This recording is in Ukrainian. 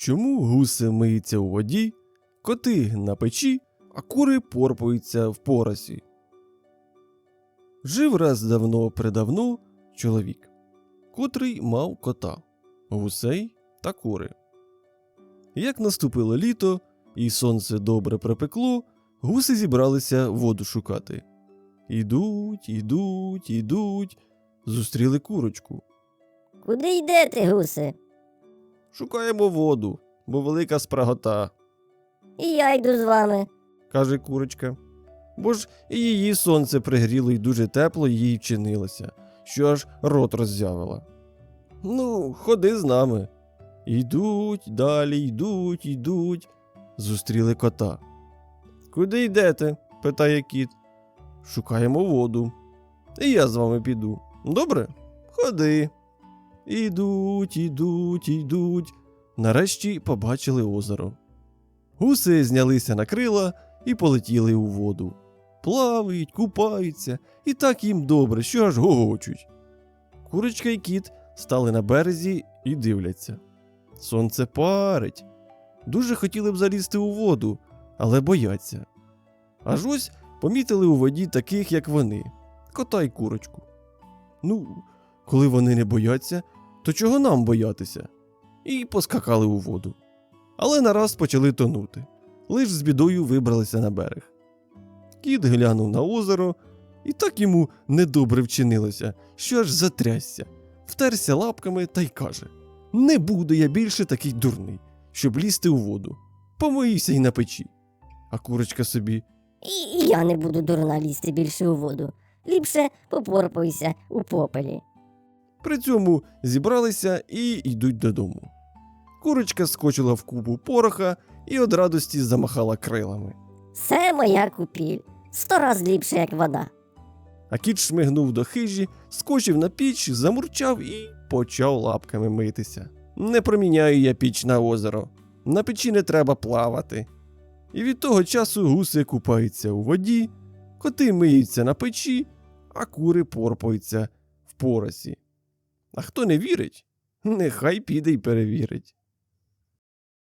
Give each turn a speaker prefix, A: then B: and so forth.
A: Чому гуси миються у воді, коти на печі, а кури порпаються в поросі? Жив раз давно предавно чоловік, котрий мав кота, гусей та кури. Як наступило літо і сонце добре припекло, гуси зібралися воду шукати. Ідуть, ідуть, ідуть, зустріли курочку.
B: Куди йдете, гуси?
A: Шукаємо воду, бо велика спрагота,
B: І я йду з вами.
A: каже курочка. Бо ж і її сонце пригріло і дуже тепло їй вчинилося, що аж рот роззявила. Ну, ходи з нами. Йдуть, далі йдуть, йдуть. Зустріли кота. Куди йдете? питає кіт. Шукаємо воду. І я з вами піду. Добре? Ходи. Ідуть, ідуть, ідуть. Нарешті побачили озеро. Гуси знялися на крила і полетіли у воду. Плавають, купаються, і так їм добре, що аж гогочуть. Курочка і кіт стали на березі і дивляться. Сонце парить. Дуже хотіли б залізти у воду, але бояться. Аж ось помітили у воді таких, як вони, кота й курочку. Ну, коли вони не бояться, то чого нам боятися? І поскакали у воду. Але нараз почали тонути. Лиш з бідою вибралися на берег. Кіт глянув на озеро, і так йому недобре вчинилося, що аж затрясся, втерся лапками та й каже: Не буду я більше такий дурний, щоб лізти у воду. Помиюся й на печі. А курочка собі
B: І, я не буду дурна лізти більше у воду. Ліпше попорпаюся у попелі.
A: При цьому зібралися і йдуть додому. Курочка скочила в кубу пороха і од радості замахала крилами.
B: Це моя купіль. Сто раз ліпше, як вода.
A: А кіт шмигнув до хижі, скочив на піч, замурчав і почав лапками митися. Не проміняю я піч на озеро. На печі не треба плавати. І від того часу гуси купаються у воді, коти миються на печі, а кури порпаються в поросі. А хто не вірить, нехай піде й перевірить.